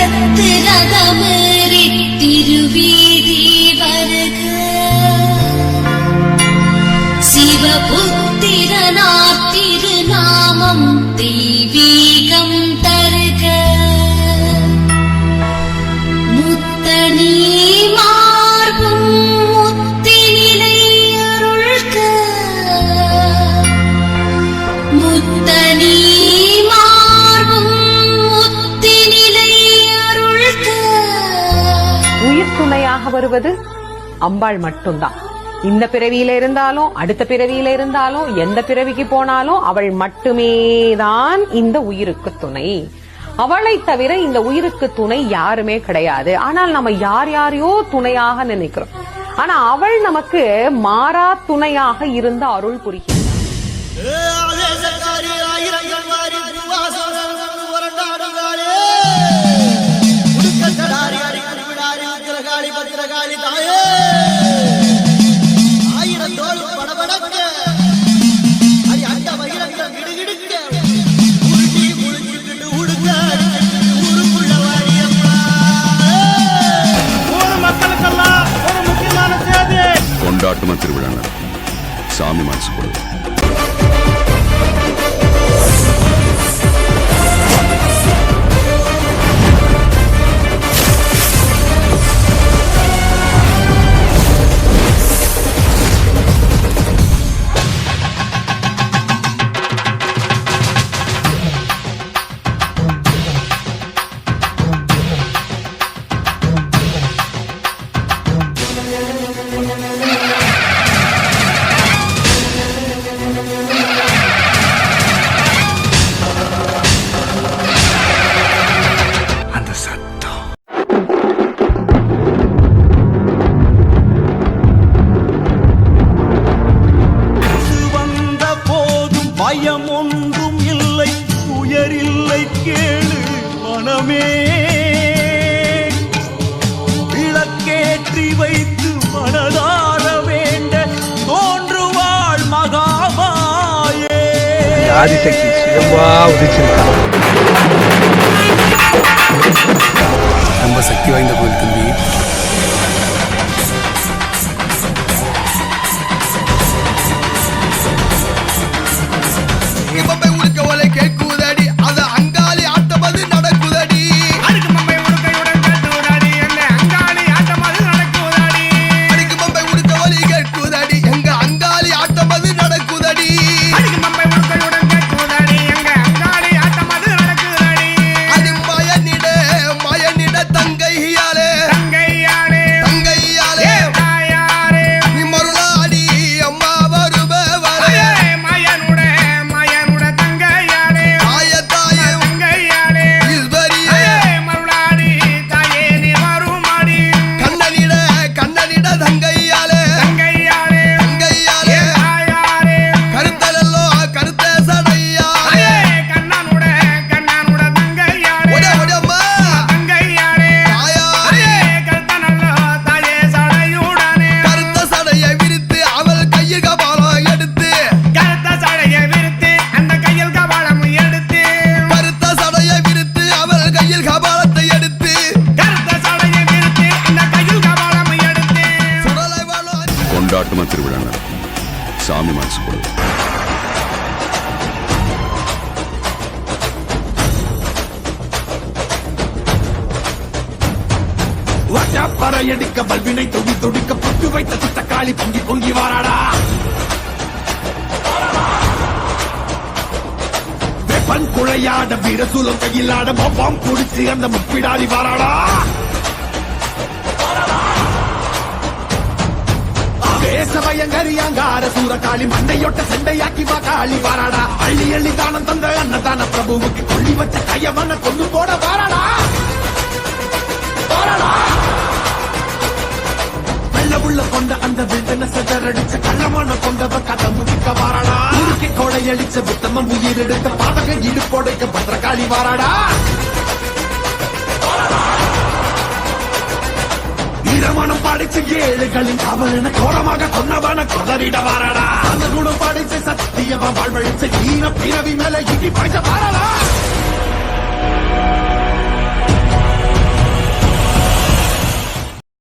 பத்து ரதமேறித்திருவீதி வருக. சிவபுத்திரனார் திருநாமம் தெய்வீகம் தருக. முத்தனி வருவது அம்பாள் மட்டும்தான். இந்த பிறவியில இருந்தாலும் அடுத்த பிறவியில இருந்தாலும் எந்த பிறவிக்கு போனாலும் அவள் மட்டுமே தான் இந்த உயிருக்கு துணை. அவளை தவிர இந்த உயிருக்கு துணை யாருமே கிடையாது. ஆனால் நம்ம யார் யாரையோ துணையாக நினைக்கிறோம். ஆனா அவள் நமக்கு மாறா துணையாக இருந்து அருள் புரிகிறார் கொண்டாட்டமா திருவிழா நடக்கும் சாமி மனசு கொடுக்கும் பயம் ஒன்றும் இல்லை உயரில்லை கேளு மனமே. விளக்கேற்றி வைத்து மனதார வேண்ட தோன்றுவாள் மகாமாயே. ஆதிசக்தி சிவம்பா உதிச்சிருக்கா ரொம்ப சக்தி வாய்ந்த கோயில் தம்பி. கொண்டாட்டமா திருவிழா நடக்கும் சாமி மனசு கொடுக்கும் பறையடிக்க பல்வினை தொடி தொடிக்க பட்டு வைத்த சித்தக்காளி பொங்கி பொங்கி வாராடா. வெப்பன் குழையாட வீரசூலம் கையிலாட பாம் குடிச்சு அந்த முப்பிடாதி வாராடா. வேசவயங்கரியாங்கார சூரகாளி மண்டையொட்ட சண்டையாக்கி வா காளி வாராடா. அள்ளி அள்ளி தானம் தந்த அன்னதான பிரபுவுக்கு கொள்ளி வச்ச கையவன கொண்டு போட வாராடா. வாராடா. வெள்ள உள்ள கொண்ட அந்த வில்டன செதறடிச்ச கள்ளமான கொண்டவ கதை முடிக்க வாராடா. உருக்கி கொடையடிச்ச புத்தமம் உயிர் எடுத்த பாதக இடுப்போடைக்க பத்திரகாளி வாராடா. படிச்சு ஏழுகளின் அவள் என கோரமாக சொன்னவன கொதறிட வரடா. அந்த குணம் படிச்சு சத்தியமா வாழ்வழிச்ச ஈன பிறவி மேல இடி படிச்ச வரடா.